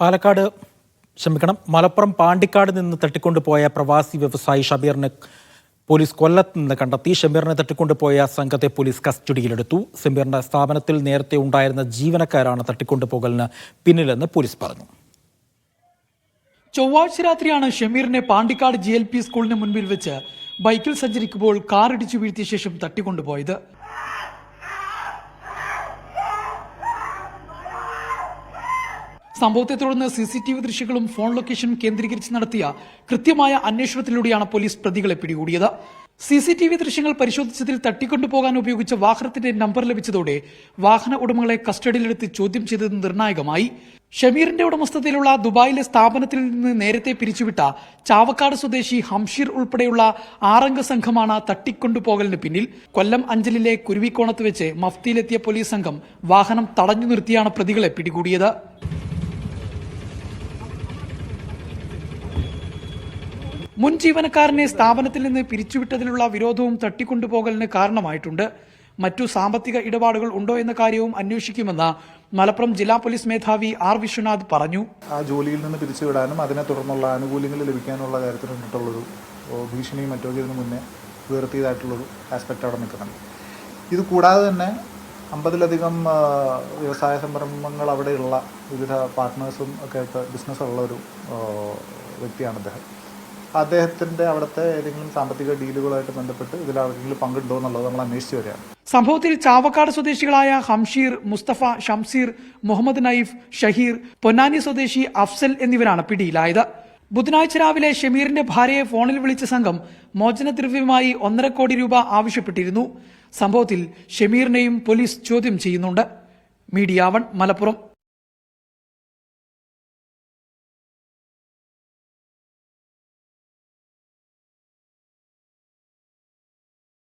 പാലക്കാട് ക്ഷമിക്കണം മലപ്പുറം പാണ്ടിക്കാട് നിന്ന് തട്ടിക്കൊണ്ടുപോയ പ്രവാസി വ്യവസായി ഷബീറിനെ പോലീസ് കൊല്ലത്ത് നിന്ന് കണ്ടെത്തി. ഷമീറിനെ തട്ടിക്കൊണ്ടുപോയ സംഘത്തെ പോലീസ് കസ്റ്റഡിയിലെടുത്തു. ഷമീറിന്റെ സ്ഥാപനത്തിൽ നേരത്തെ ഉണ്ടായിരുന്ന ജീവനക്കാരാണ് തട്ടിക്കൊണ്ടുപോകലിന് പിന്നിലെന്ന് പോലീസ് പറഞ്ഞു. ചൊവ്വാഴ്ച രാത്രിയാണ് ഷമീറിനെ പാണ്ടിക്കാട് ജി എൽ പി സ്കൂളിന് മുൻപിൽ വെച്ച് ബൈക്കിൽ സഞ്ചരിക്കുമ്പോൾ കാറിടിച്ചു വീഴ്ത്തിയ ശേഷം തട്ടിക്കൊണ്ടുപോയത്. സംഭവത്തെ തുടർന്ന് സി സി ടി വി ദൃശ്യങ്ങളും ഫോൺ ലൊക്കേഷനും കേന്ദ്രീകരിച്ച് നടത്തിയ കൃത്യമായ അന്വേഷണത്തിലൂടെയാണ് പോലീസ് പ്രതികളെ പിടികൂടിയത്. സി സി ടി വി ദൃശ്യങ്ങൾ പരിശോധിച്ചതിൽ തട്ടിക്കൊണ്ടുപോകാൻ ഉപയോഗിച്ച വാഹനത്തിന്റെ നമ്പർ ലഭിച്ചതോടെ വാഹന ഉടമകളെ കസ്റ്റഡിയിലെടുത്ത് ചോദ്യം ചെയ്തത് നിർണായകമായി. ഷമീറിന്റെ ഉടമസ്ഥതയിലുള്ള ദുബായിലെ സ്ഥാപനത്തിൽ നിന്ന് നേരത്തെ പിരിച്ചുവിട്ട ചാവക്കാട് സ്വദേശി ഹംഷീർ ഉൾപ്പെടെയുള്ള ആറംഗ സംഘമാണ് തട്ടിക്കൊണ്ടുപോകലിന് പിന്നിൽ. കൊല്ലം അഞ്ചലിലെ കുരുവിക്കോണത്ത് വെച്ച് മഫ്തിയിലെത്തിയ പോലീസ് സംഘം വാഹനം തടഞ്ഞു നിർത്തിയാണ് പ്രതികളെ പിടികൂടിയത്. മുൻ ജീവനക്കാരനെ സ്ഥാപനത്തിൽ നിന്ന് പിരിച്ചുവിട്ടതിലുള്ള വിരോധവും തട്ടിക്കൊണ്ടുപോകലിന് കാരണമായിട്ടുണ്ട്. മറ്റു സാമ്പത്തിക ഇടപാടുകൾ ഉണ്ടോ എന്ന കാര്യവും അന്വേഷിക്കുമെന്ന് മലപ്പുറം ജില്ലാ പോലീസ് മേധാവി ആർ വിശ്വനാഥ് പറഞ്ഞു. ആ ജോലിയിൽ നിന്ന് പിരിച്ചുവിടാനും അതിനെ തുടർന്നുള്ള ആനുകൂല്യങ്ങൾ ലഭിക്കാനുള്ള കാര്യത്തിൽ നിന്നിട്ടുള്ളൊരു ഭീഷണിയും മറ്റൊക്കെ ഇതിനു മുന്നേ ഉയർത്തിയതായിട്ടുള്ളൊരു ആസ്പെക്റ്റ് അവിടെ നിൽക്കുന്നുണ്ട്. ഇത് കൂടാതെ തന്നെ അമ്പതിലധികം വ്യവസായ സംരംഭങ്ങൾ അവിടെയുള്ള വിവിധ പാർട്ട്നേഴ്സും ഒക്കെ ആയിട്ട് ബിസിനസ്സുള്ള ഒരു വ്യക്തിയാണ് അദ്ദേഹം. അദ്ദേഹത്തിന്റെ അവിടുത്തെ ഏതെങ്കിലും സാമ്പത്തിക ഡീലുകളായിട്ട് ബന്ധപ്പെട്ട് ഇതിൽ ആർക്കെങ്കിലും പങ്കുണ്ടോ എന്നുള്ളത് നമ്മൾ അന്വേഷിച്ചു വരികയാണ്. സംഭവത്തിൽ ചാവക്കാട് സ്വദേശികളായ ഹംഷീർ മുസ്തഫ ഷംസീർ മുഹമ്മദ് നൈഫ് ഷഹീർ പൊന്നാനി സ്വദേശി അഫ്സൽ എന്നിവരാണ് പിടിയിലായത്. ബുധനാഴ്ച രാവിലെ ഷമീറിന്റെ ഭാര്യയെ ഫോണിൽ വിളിച്ച സംഘം മോചനദ്രവ്യമായി ഒന്നര കോടി രൂപ ആവശ്യപ്പെട്ടിരുന്നു. സംഭവത്തിൽ ഷമീറിനെയും പോലീസ് ചോദ്യം ചെയ്യുന്നുണ്ട്. Media one Malappuram.